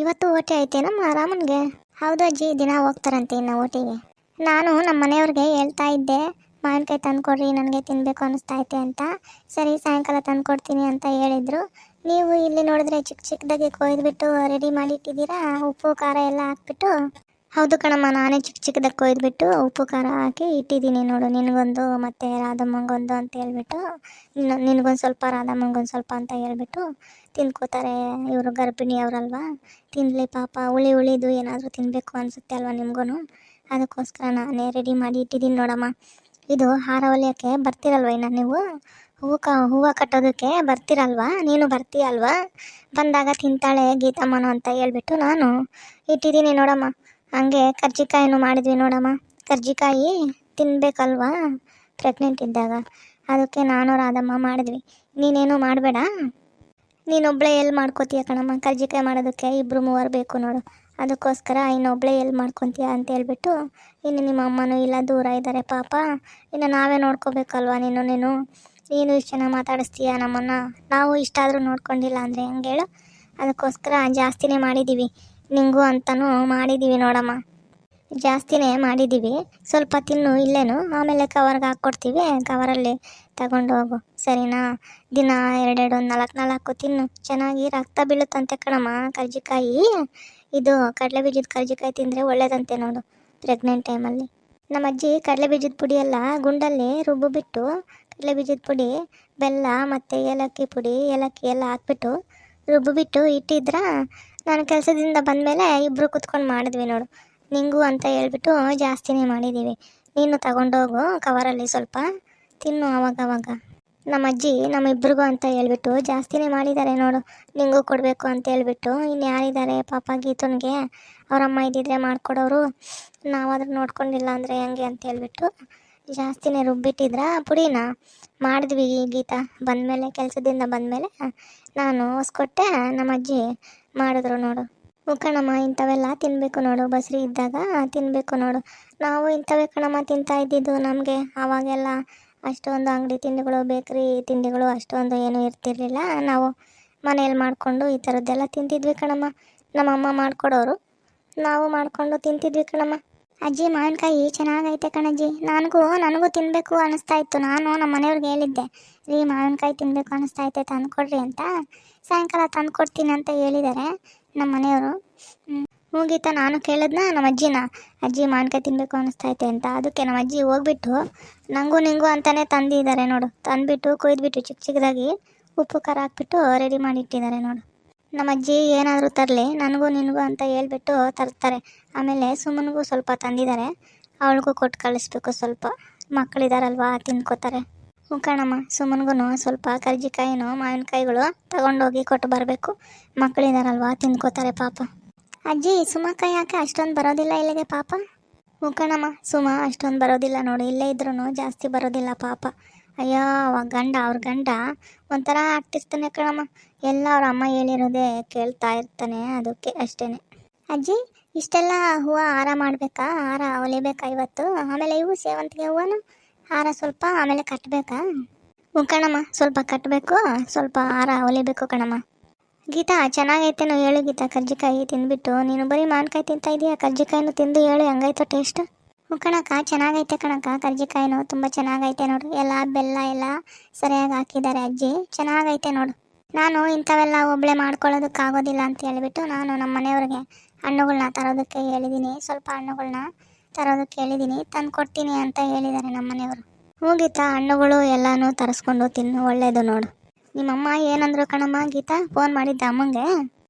ಇವತ್ತು ಓಟಿ ಐತೇನಮ್ಮ ರಾಮನ್ಗೆ ಹೌದು ಅಜ್ಜಿ, ದಿನ ಹೋಗ್ತಾರಂತೆ ಇನ್ನು ಓಟಿಗೆ. ನಾನು ನಮ್ಮ ಮನೆಯವ್ರಿಗೆ ಹೇಳ್ತಾ ಇದ್ದೆ, ಮಾವಿನಕಾಯಿ ತಂದ್ಕೊಡ್ರಿ, ನನಗೆ ತಿನ್ನಬೇಕು ಅನಿಸ್ತಾ ಐತೆ ಅಂತ. ಸರಿ, ಸಾಯಂಕಾಲ ತಂದ್ಕೊಡ್ತೀನಿ ಅಂತ ಹೇಳಿದರು. ನೀವು ಇಲ್ಲಿ ನೋಡಿದ್ರೆ ಚಿಕ್ಕ ಚಿಕ್ಕದಾಗಿ ಕೊಯ್ದುಬಿಟ್ಟು ರೆಡಿ ಮಾಡಿಟ್ಟಿದ್ದೀರಾ ಉಪ್ಪು, ಖಾರ ಎಲ್ಲ ಹಾಕ್ಬಿಟ್ಟು? ಹೌದು ಕಣಮ್ಮ, ನಾನೇ ಚಿಕ್ಕ ಚಿಕ್ಕದಾಗಿ ಕೊಯ್ದುಬಿಟ್ಟು ಉಪ್ಪು ಖಾರ ಹಾಕಿ ಇಟ್ಟಿದ್ದೀನಿ ನೋಡು. ನಿನಗೊಂದು ಮತ್ತು ರಾಧಮ್ಮಂಗೊಂದು ಅಂತ ಹೇಳ್ಬಿಟ್ಟು ನಿನಗೊಂದು ಸ್ವಲ್ಪ ರಾಧಮ್ಮಂಗೊಂದು ಸ್ವಲ್ಪ ಅಂತ ಹೇಳ್ಬಿಟ್ಟು ತಿನ್ಕೋತಾರೆ ಇವರು ಗರ್ಭಿಣಿ ಅವರಲ್ವಾ ತಿನ್ನಲಿ ಪಾಪ, ಹುಳಿ ಉಳಿದು ಏನಾದರೂ ತಿನ್ನಬೇಕು ಅನಿಸುತ್ತೆ ಅಲ್ವಾ ನಿಮಗೂ ಅದಕ್ಕೋಸ್ಕರ ನಾನೇ ರೆಡಿ ಮಾಡಿ ಇಟ್ಟಿದ್ದೀನಿ ನೋಡಮ್ಮ. ಇದು ಹಾರ ಹೊಲಿಯೋಕ್ಕೆ ಬರ್ತೀರಲ್ವ ಇನ್ನು ನೀವು? ಹೂವು ಕ, ಹೂವು ಕಟ್ಟೋದಕ್ಕೆ ಬರ್ತಿರಲ್ವಾ? ನೀನು ಬರ್ತೀಯಲ್ವಾ? ಬಂದಾಗ ತಿಂತಾಳೆ ಗೀತಮ್ಮನು ಅಂತ ಹೇಳ್ಬಿಟ್ಟು ನಾನು ಇಟ್ಟಿದ್ದೀನಿ ನೋಡಮ್ಮ. ಹಂಗೆ ಕರ್ಜಿಕಾಯಿನೂ ಮಾಡಿದ್ವಿ ನೋಡಮ್ಮ. ಕರ್ಜಿಕಾಯಿ ತಿನ್ನಬೇಕಲ್ವಾ ಪ್ರೆಗ್ನೆಂಟ್ ಇದ್ದಾಗ. ಅದಕ್ಕೆ ನಾನು ರಾಧಮ್ಮ ಮಾಡಿದ್ವಿ. ನೀನೇನು ಮಾಡಬೇಡ. ನೀನೊಬ್ಬಳೇ ಎಲ್ಲಿ ಮಾಡ್ಕೋತೀಯ ಕಣಮ್ಮ? ಕರ್ಜಿಕಾಯಿ ಮಾಡೋದಕ್ಕೆ ಇಬ್ಬರು ಮೂವರು ಬೇಕು ನೋಡು. ಅದಕ್ಕೋಸ್ಕರ ಇನ್ನೊಬ್ಳೆ ಎಲ್ಲಿ ಮಾಡ್ಕೊತೀಯ ಅಂತ ಹೇಳ್ಬಿಟ್ಟು ಇನ್ನು ನಿಮ್ಮ ಅಮ್ಮನೂ ಇಲ್ಲ, ದೂರ ಇದ್ದಾರೆ ಪಾಪ. ಇನ್ನು ನಾವೇ ನೋಡ್ಕೋಬೇಕಲ್ವಾ ನೀನು ನೀನು? ನೀನು ಇಷ್ಟು ಚೆನ್ನಾಗಿ ಮಾತಾಡಿಸ್ತೀಯ ನಮ್ಮನ್ನು? ನಾವು ಇಷ್ಟಾದರೂ ನೋಡ್ಕೊಂಡಿಲ್ಲ ಅಂದರೆ ಹೇಳು? ಅದಕ್ಕೋಸ್ಕರ ಜಾಸ್ತಿನೇ ಮಾಡಿದ್ದೀವಿ. ನಿಂಗೂ ಅಂತಲೂ ಮಾಡಿದ್ದೀವಿ ನೋಡಮ್ಮ. ಜಾಸ್ತಿನೇ ಮಾಡಿದ್ದೀವಿ ಸ್ವಲ್ಪ ತಿನ್ನು, ಇಲ್ಲೇನು? ಆಮೇಲೆ ಕವರ್ಗೆ ಹಾಕ್ಕೊಡ್ತೀವಿ ಕವರಲ್ಲಿ ತಗೊಂಡು ಹೋಗು. ಸರಿನಾ? ದಿನ ಎರಡೆರಡು, ನಾಲ್ಕು ನಾಲ್ಕು ತಿನ್ನು. ಚೆನ್ನಾಗಿ ರಕ್ತ ಬೀಳುತ್ತಂತೆ ಕಣಮ್ಮ, ಕರ್ಜಿಕಾಯಿ. ಇದು ಕಡಲೆ ಬೀಜದ ಕರ್ಜಿಕಾಯಿ ತಿಂದರೆ ಒಳ್ಳೇದಂತೆ ನೋಡು ಪ್ರೆಗ್ನೆಂಟ್ ಟೈಮಲ್ಲಿ ನಮ್ಮ ಅಜ್ಜಿ ಕಡಲೆ ಬೀಜದ ಪುಡಿ ಎಲ್ಲ ಗುಂಡಲ್ಲಿ ರುಬ್ಬು ಬಿಟ್ಟು ಕಡಲೆ ಬೀಜದ ಪುಡಿ, ಬೆಲ್ಲ ಮತ್ತು ಏಲಕ್ಕಿ ಪುಡಿ, ಏಲಕ್ಕಿ ಎಲ್ಲ ಹಾಕ್ಬಿಟ್ಟು ರುಬ್ಬಿಬಿಟ್ಟು ಇಟ್ಟಿದ್ರ ನಾನು ಕೆಲಸದಿಂದ ಬಂದಮೇಲೆ ಇಬ್ಬರು ಕುತ್ಕೊಂಡು ಮಾಡಿದ್ವಿ ನೋಡು. ನಿಂಗೂ ಅಂತ ಹೇಳ್ಬಿಟ್ಟು ಜಾಸ್ತಿನೇ ಮಾಡಿದ್ದೀವಿ ನೀನು ತಗೊಂಡೋಗು ಕವರಲ್ಲಿ ಸ್ವಲ್ಪ ತಿನ್ನು ಅವಾಗ ನಮ್ಮ ಅಜ್ಜಿ ನಮ್ಮ ಇಬ್ರಿಗೂ ಅಂತ ಹೇಳ್ಬಿಟ್ಟು ಜಾಸ್ತಿನೇ ಮಾಡಿದ್ದಾರೆ ನೋಡು. ನಿಂಗೂ ಕೊಡಬೇಕು ಅಂತ ಹೇಳ್ಬಿಟ್ಟು ಇನ್ನು ಯಾರಿದ್ದಾರೆ ಪಾಪ ಗೀತನ್ಗೆ, ಅವರಮ್ಮ ಇದ್ದಿದ್ರೆ ಮಾಡಿಕೊಡೋರು. ನಾವಾದ್ರೂ ನೋಡ್ಕೊಂಡಿಲ್ಲ ಅಂದರೆ ಹೆಂಗೆ ಅಂತ ಹೇಳ್ಬಿಟ್ಟು ಜಾಸ್ತಿನೇ ರುಬ್ಬಿಟ್ಟಿದ್ರ? ಪುಡಿನ? ಮಾಡಿದ್ವಿ ಗೀತ. ಬಂದಮೇಲೆ, ಕೆಲಸದಿಂದ ಬಂದಮೇಲೆ ನಾನು ಹೊಸ್ಕೊಟ್ಟೆ. ನಮ್ಮ ಅಜ್ಜಿ ಮಾಡಿದ್ರು ನೋಡು. ಕಣಮ್ಮ, ಇಂಥವೆಲ್ಲ ತಿನ್ನಬೇಕು ನೋಡು. ಬಸ್ರಿ ಇದ್ದಾಗ ತಿನ್ನಬೇಕು ನೋಡು. ನಾವು ಇಂಥವೇ ಕಣಮ್ಮ ತಿಂತಾ ಇದ್ದಿದ್ದು ನಮಗೆ. ಆವಾಗೆಲ್ಲ ಅಷ್ಟೊಂದು ಅಂಗಡಿ ತಿಂಡಿಗಳು, ಬೇಕ್ರಿ ತಿಂಡಿಗಳು ಅಷ್ಟೊಂದು ಏನೂ ಇರ್ತಿರ್ಲಿಲ್ಲ. ನಾವು ಮನೇಲಿ ಮಾಡಿಕೊಂಡು ಈ ಥರದ್ದೆಲ್ಲ ತಿಂತಿದ್ವಿ ಕಣಮ್ಮ. ನಮ್ಮಮ್ಮ ಮಾಡಿಕೊಡೋರು. ನಾವು ಮಾಡಿಕೊಂಡು ತಿಂತಿದ್ವಿ ಕಣಮ್ಮ. ಅಜ್ಜಿ ಮಾವಿನಕಾಯಿ ಚೆನ್ನಾಗೈತೆ ಕಣಜ್ಜಿ. ನನಗೂ ನನಗೂ ತಿನ್ನಬೇಕು ಅನಿಸ್ತಾ ಇತ್ತು. ನಾನು ನಮ್ಮ ಮನೆಯವ್ರಿಗೆ ಹೇಳಿದ್ದೆ, ರೀ ಮಾವಿನಕಾಯಿ ತಿನ್ನಬೇಕು ಅನಿಸ್ತಾ ಐತೆ, ತಂದುಕೊಡ್ರಿ ಅಂತ. ಸಾಯಂಕಾಲ ತಂದ್ಕೊಡ್ತೀನಿ ಅಂತ ಹೇಳಿದ್ದಾರೆ ನಮ್ಮ ಮನೆಯವರು. ಹೋಗಿತ್ತ ನಾನು ಕೇಳಿದ್ನ ನಮ್ಮ ಅಜ್ಜಿನ. ಅಜ್ಜಿ ಮಾವಿನಕಾಯಿ ತಿನ್ನಬೇಕು ಐತೆ ಅಂತ. ಅದಕ್ಕೆ ನಮ್ಮ ಅಜ್ಜಿ ಹೋಗ್ಬಿಟ್ಟು ನನಗೂ ನಿಂಗೂ ಅಂತಲೇ ತಂದಿದ್ದಾರೆ ನೋಡು. ತಂದುಬಿಟ್ಟು, ಕೊಯ್ದುಬಿಟ್ಟು ಚಿಕ್ಕ ಚಿಕ್ಕದಾಗಿ ಉಪ್ಪು ಖಾರ ಹಾಕ್ಬಿಟ್ಟು ರೆಡಿ ಮಾಡಿಟ್ಟಿದ್ದಾರೆ ನೋಡು. ನಮ್ಮ ಅಜ್ಜಿ ಏನಾದರೂ ತರಲಿ, ನನಗೂ ನಿನಗೂ ಅಂತ ಹೇಳ್ಬಿಟ್ಟು ತರ್ತಾರೆ. ಆಮೇಲೆ ಸುಮ್ಮನಿಗೂ ಸ್ವಲ್ಪ ತಂದಿದ್ದಾರೆ. ಅವಳಿಗೂ ಕೊಟ್ಟು ಕಳಿಸ್ಬೇಕು ಸ್ವಲ್ಪ. ಮಕ್ಕಳಿದಾರಲ್ವಾ ತಿನ್ಕೋತಾರೆ. ಹ್ಞೂ ಕಣಮ್ಮ ಸುಮ್ಮನಿಗೂ ಸ್ವಲ್ಪ ಕರ್ಜಿಕಾಯಿನೂ, ಮಾವಿನಕಾಯಿಗಳು ತಗೊಂಡೋಗಿ ಕೊಟ್ಟು ಬರಬೇಕು. ಮಕ್ಕಳಿದಾರಲ್ವಾ ತಿನ್ಕೋತಾರೆ ಪಾಪ. ಅಜ್ಜಿ, ಸುಮಕ್ಕ ಯಾಕೆ ಅಷ್ಟೊಂದು ಬರೋದಿಲ್ಲ ಇಲ್ಲಿಗೆ ಪಾಪ? ಹ್ಞೂ ಕಣಮ್ಮ, ಸುಮ ಅಷ್ಟೊಂದು ಬರೋದಿಲ್ಲ ನೋಡಿ. ಇಲ್ಲೇ ಇದ್ರೂ ಜಾಸ್ತಿ ಬರೋದಿಲ್ಲ ಪಾಪ. ಅಯ್ಯೋ, ಅವ ಗಂಡ, ಅವ್ರ ಗಂಡ ಒಂಥರ ಆಗ್ತಿರ್ತಾನೆ ಕಣಮ್ಮ. ಎಲ್ಲ ಅವ್ರ ಅಮ್ಮ ಹೇಳಿರೋದೇ ಕೇಳ್ತಾ ಇರ್ತಾನೆ, ಅದಕ್ಕೆ ಅಷ್ಟೇ ಅಜ್ಜಿ, ಇಷ್ಟೆಲ್ಲ ಹೂವು ಹಾರ ಮಾಡಬೇಕಾ? ಹಾರ ಹೊಲಿಬೇಕಾ ಇವತ್ತು? ಆಮೇಲೆ ಇವು ಸೇವಂತಿಗೆ ಹೂವನು? ಹಾರ ಸ್ವಲ್ಪ ಆಮೇಲೆ ಕಟ್ಟಬೇಕಾ ಹ್ಞೂ ಕಣಮ್ಮ, ಸ್ವಲ್ಪ ಕಟ್ಟಬೇಕು ಸ್ವಲ್ಪ ಹಾರ ಹೊಲಿಬೇಕು ಕಣಮ್ಮ. ಗೀತಾ, ಚೆನ್ನಾಗೈತೇನೋ ಹೇಳು ಗೀತಾ, ಕರ್ಜಿಕಾಯಿ ತಿಂದ್ಬಿಟ್ಟು. ನೀನು ಬರೀ ಮಾವಿನಕಾಯಿ ತಿಂತಾ ಇದೀಯಾ? ಕರ್ಜಿಕಾಯಿನೂ ತಿಂದು ಹೇಳು ಹೆಂಗೈತೋ ಟೇಸ್ಟ್ ಹ್ಞೂ ಕಣಕ್ಕ, ಚೆನ್ನಾಗೈತೆ ಕಣಕ್ಕ ಕರ್ಜಿಕಾಯಿನೂ, ತುಂಬ ಚೆನ್ನಾಗೈತೆ ನೋಡು. ಎಲ್ಲ ಬೆಲ್ಲ ಎಲ್ಲ ಸರಿಯಾಗಿ ಹಾಕಿದ್ದಾರೆ ಅಜ್ಜಿ. ಚೆನ್ನಾಗೈತೆ ನೋಡು. ನಾನು ಇಂಥವೆಲ್ಲ ಒಬ್ಬಳೆ ಮಾಡ್ಕೊಳ್ಳೋದಕ್ಕಾಗೋದಿಲ್ಲ ಅಂತ ಹೇಳಿಬಿಟ್ಟು ನಾನು ನಮ್ಮ ಮನೆಯವ್ರಿಗೆ ಹಣ್ಣುಗಳನ್ನ ತರೋದಕ್ಕೆ ಹೇಳಿದ್ದೀನಿ. ಸ್ವಲ್ಪ ಹಣ್ಣುಗಳನ್ನ ತರೋದಕ್ಕೆ ಹೇಳಿದ್ದೀನಿ. ತಂದು ಕೊಡ್ತೀನಿ ಅಂತ ಹೇಳಿದ್ದಾರೆ ನಮ್ಮ ಮನೆಯವರು. ಹ್ಞೂ ಗೀತಾ ಹಣ್ಣುಗಳು ಎಲ್ಲನೂ ತರಿಸ್ಕೊಂಡು ತಿನ್ನು, ಒಳ್ಳೇದು ನೋಡು. ನಿಮ್ಮಮ್ಮ ಏನಂದ್ರು ಕಣಮ್ಮ ಗೀತಾ ಫೋನ್ ಮಾಡಿದ್ದ ಅಮ್ಮಂಗೆ?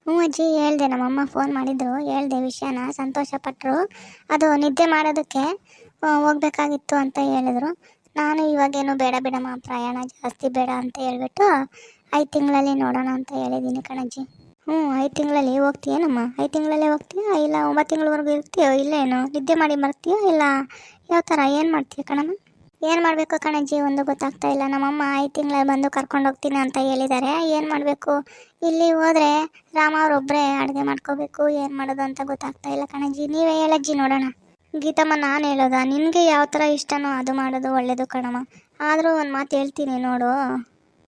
ಹ್ಞೂ ಅಜ್ಜಿ, ಹೇಳ್ದೆ. ನಮ್ಮಮ್ಮ ಫೋನ್ ಮಾಡಿದ್ರು, ಹೇಳ್ದೆ ವಿಷಯನ ಸಂತೋಷಪಟ್ಟರು ಅದು ನಿದ್ದೆ ಮಾಡೋದಕ್ಕೆ ಹೋಗ್ಬೇಕಾಗಿತ್ತು ಅಂತ ಹೇಳಿದ್ರು. ನಾನು ಇವಾಗೇನು ಬೇಡ ಬೇಡಮ್ಮ, ಪ್ರಯಾಣ ಜಾಸ್ತಿ ಬೇಡ ಅಂತ ಹೇಳ್ಬಿಟ್ಟು ಐದು ತಿಂಗಳಲ್ಲಿ ನೋಡೋಣ ಅಂತ ಹೇಳಿದ್ದೀನಿ ಕಣಜ್ಜಿ. ಹ್ಞೂ, ಐದು ತಿಂಗಳಲ್ಲಿ ಹೋಗ್ತೀಯೇನಮ್ಮ ಐದು ತಿಂಗಳಲ್ಲೇ ಹೋಗ್ತೀಯಾ? ಇಲ್ಲ, ಒಂಬತ್ತು ತಿಂಗಳವರೆಗೂ ಇರ್ತೀಯೋ? ಇಲ್ಲೇನು ನಿದ್ದೆ ಮಾಡಿ ಬರ್ತೀಯೋ ಇಲ್ಲ? ಯಾವ ಥರ? ಏನು ಮಾಡ್ತೀಯ ಕಣಮ್ಮ? ಏನು ಮಾಡಬೇಕು ಕಣಜ್ಜಿ? ಒಂದು ಗೊತ್ತಾಗ್ತಾ ಇಲ್ಲ. ನಮ್ಮಮ್ಮ ಐದು ತಿಂಗಳಲ್ಲಿ ಬಂದು ಕರ್ಕೊಂಡು ಹೋಗ್ತೀನಿ ಅಂತ ಹೇಳಿದ್ದಾರೆ. ಏನು ಮಾಡಬೇಕು? ಇಲ್ಲಿ ಹೋದರೆ ರಾಮ ಅವರೊಬ್ಬರೇ ಅಡುಗೆ ಮಾಡ್ಕೋಬೇಕು. ಏನು ಮಾಡೋದು ಅಂತ ಗೊತ್ತಾಗ್ತಾ ಇಲ್ಲ ಕಣಜ್ಜಿ. ನೀವೇ ಹೇಳಜ್ಜಿ ನೋಡೋಣ. ಗೀತಮ್ಮ, ನಾನು ಹೇಳೋದಾ? ನಿನಗೆ ಯಾವ ಥರ ಇಷ್ಟನೋ ಅದು ಮಾಡೋದು ಒಳ್ಳೇದು ಕಣಮ್ಮ. ಆದರೂ ಒಂದು ಮಾತು ಹೇಳ್ತೀನಿ ನೋಡು.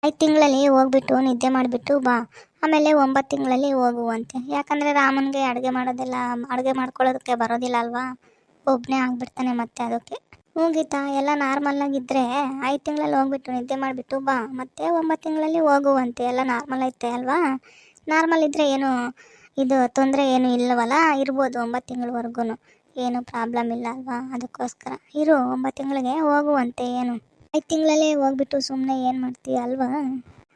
ಐದು ತಿಂಗಳಲ್ಲಿ ಹೋಗ್ಬಿಟ್ಟು ನಿದ್ದೆ ಮಾಡಿಬಿಟ್ಟು ಬಾ. ಆಮೇಲೆ ಒಂಬತ್ತು ತಿಂಗಳಲ್ಲಿ ಹೋಗುವಂತೆ. ಯಾಕಂದರೆ ರಾಮನಿಗೆ ಅಡುಗೆ ಮಾಡೋದೆಲ್ಲ, ಅಡುಗೆ ಮಾಡ್ಕೊಳ್ಳೋದಕ್ಕೆ ಬರೋದಿಲ್ಲ ಅಲ್ವಾ? ಒಬ್ಬನೇ ಆಗಿಬಿಡ್ತಾನೆ ಮತ್ತೆ ಅದಕ್ಕೆ. ಹ್ಞೂ ಗೀತಾ, ಎಲ್ಲ ನಾರ್ಮಲ್ಲಾಗಿದ್ದರೆ ಐದು ತಿಂಗಳಲ್ಲಿ ಹೋಗ್ಬಿಟ್ಟು ನಿದ್ದೆ ಮಾಡಿಬಿಟ್ಟು ಬಾ. ಮತ್ತೆ ಒಂಬತ್ತು ತಿಂಗಳಲ್ಲಿ ಹೋಗುವಂತೆ, ಎಲ್ಲ ನಾರ್ಮಲ್ ಐತೆ ಅಲ್ವಾ? ನಾರ್ಮಲ್ ಇದ್ದರೆ ಏನು, ಇದು ತೊಂದರೆ ಏನು ಇಲ್ಲವಲ್ಲ ಇರ್ಬೋದು ಒಂಬತ್ತು ತಿಂಗಳವರೆಗೂ ಏನು ಪ್ರಾಬ್ಲಮ್ ಇಲ್ಲ ಅಲ್ವಾ? ಅದಕ್ಕೋಸ್ಕರ. ಇರು, ಒಂಬತ್ತು ತಿಂಗಳಿಗೆ ಹೋಗುವಂತೆ ಏನು? ಐದು ತಿಂಗಳಲ್ಲೇ ಹೋಗ್ಬಿಟ್ಟು ಸುಮ್ಮನೆ ಏನು ಮಾಡ್ತೀಯ ಅಲ್ವಾ?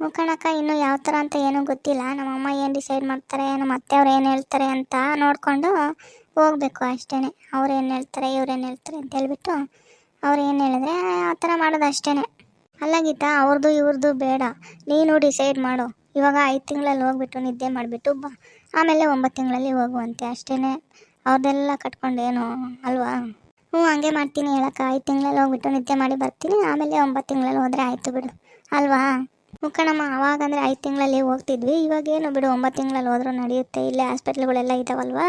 ಮುಖಣಕ್ಕ ಇನ್ನೂ ಯಾವ ಥರ ಅಂತ ಏನೂ ಗೊತ್ತಿಲ್ಲ. ನಮ್ಮಮ್ಮ ಏನು ಡಿಸೈಡ್ ಮಾಡ್ತಾರೆ, ನಮ್ಮ ಅತ್ತೆ ಅವ್ರು ಏನು ಹೇಳ್ತಾರೆ ಅಂತ ನೋಡಿಕೊಂಡು ಹೋಗ್ಬೇಕು ಅಷ್ಟೇ ಅವ್ರು ಏನು ಹೇಳ್ತಾರೆ, ಇವ್ರು ಏನು ಹೇಳ್ತಾರೆ ಅಂತ ಹೇಳ್ಬಿಟ್ಟು ಅವ್ರು ಏನು ಹೇಳಿದ್ರೆ ಆ ಥರ ಮಾಡೋದು ಅಷ್ಟೇ ಅಲ್ಲ ಗೀತಾ ಅವ್ರದ್ದು ಇವ್ರದ್ದು ಬೇಡ. ನೀನು ಡಿಸೈಡ್ ಮಾಡು. ಇವಾಗ ಐದು ತಿಂಗಳಲ್ಲಿ ಹೋಗ್ಬಿಟ್ಟು ನಿದ್ದೆ ಮಾಡಿಬಿಟ್ಟು ಬಾ. ಆಮೇಲೆ ಒಂಬತ್ತು ತಿಂಗಳಲ್ಲಿ ಹೋಗುವಂತೆ ಅಷ್ಟೇ ಅವ್ರದ್ದೆಲ್ಲ ಕಟ್ಕೊಂಡೇನು ಅಲ್ವಾ? ಹ್ಞೂ, ಹಂಗೆ ಮಾಡ್ತೀನಿ ಹೇಳಕ್ಕ. ಐದು ತಿಂಗಳಲ್ಲಿ ಹೋಗ್ಬಿಟ್ಟು ನಿದ್ದೆ ಮಾಡಿ ಬರ್ತೀನಿ. ಆಮೇಲೆ ಒಂಬತ್ತು ತಿಂಗಳಲ್ಲಿ ಹೋದರೆ ಆಯಿತು ಬಿಡು. ಅಲ್ವಾ? ಮುಖಣಮ್ಮ ಅವಾಗ ಅವಾಗಂದರೆ ಐದು ತಿಂಗಳಲ್ಲಿ ಹೋಗ್ತಿದ್ವಿ. ಇವಾಗೇನು ಬಿಡು, ಒಂಬತ್ತು ತಿಂಗಳಲ್ಲಿ ಹೋದರೂ ನಡೆಯುತ್ತೆ. ಇಲ್ಲೇ ಹಾಸ್ಪಿಟ್ಲ್ಗಳೆಲ್ಲ ಇದ್ದಾವಲ್ವಾ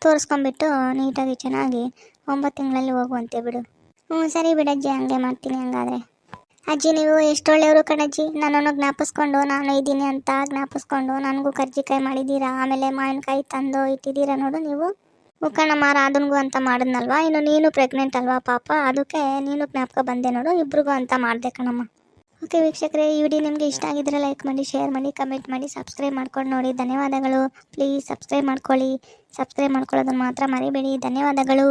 ತೋರಿಸ್ಕೊಂಬಿಟ್ಟು ನೀಟಾಗಿ ಚೆನ್ನಾಗಿ ಒಂಬತ್ತು ತಿಂಗಳಲ್ಲಿ ಹೋಗುವಂತೆ ಬಿಡು. ಹ್ಞೂ, ಸರಿ ಬಿಡಜ್ಜಿ ಹಂಗೆ ಮಾಡ್ತೀನಿ ಹಂಗಾದ್ರೆ. ಅಜ್ಜಿ, ನೀವು ಎಷ್ಟು ಒಳ್ಳೆಯವರು ಕಣಜ್ಜಿ? ನನ್ನನ್ನು ಜ್ಞಾಪಿಸ್ಕೊಂಡು ನಾನು ಇದ್ದೀನಿ ಅಂತ ಜ್ಞಾಪಿಸ್ಕೊಂಡು ನನಗೂ ಕರ್ಜಿಕಾಯಿ ಮಾಡಿದ್ದೀರಾ? ಆಮೇಲೆ ಮಾವಿನಕಾಯಿ ತಂದು ಇಟ್ಟಿದ್ದೀರಾ ನೋಡು ನೀವು? ಮುಖಣ್ಣಮ್ಮ ರಾಧನ್ಗೂ ಅಂತ ಮಾಡಿದ್ನಲ್ವಾ? ಇನ್ನು ನೀನು ಪ್ರೆಗ್ನೆಂಟ್ ಅಲ್ವಾ ಪಾಪ? ಅದಕ್ಕೆ ನೀನು ಜ್ಞಾಪಕ ಬಂದೆ ನೋಡು, ಇಬ್ರಿಗೂ ಅಂತ ಮಾಡಿದೆ ಕಣಮ್ಮ. ಓಕೆ ವೀಕ್ಷಕರೇ, ಈ ವಿಡಿಯೋ ನಿಮಗೆ ಇಷ್ಟ ಆಗಿದ್ರೆ ಲೈಕ್ ಮಾಡಿ ಶೇರ್ ಮಾಡಿ ಕಮೆಂಟ್ ಮಾಡಿ ಸಬ್ಸ್ಕ್ರೈಬ್ ಮಾಡ್ಕೊಂಡು ನೋಡಿ. ಧನ್ಯವಾದಗಳು. ಪ್ಲೀಸ್ ಸಬ್ಸ್ಕ್ರೈಬ್ ಮಾಡ್ಕೊಳ್ಳಿ. ಸಬ್ಸ್ಕ್ರೈಬ್ ಮಾಡ್ಕೊಳ್ಳೋದನ್ನು ಮಾತ್ರ ಮರಿಬೇಡಿ. ಧನ್ಯವಾದಗಳು.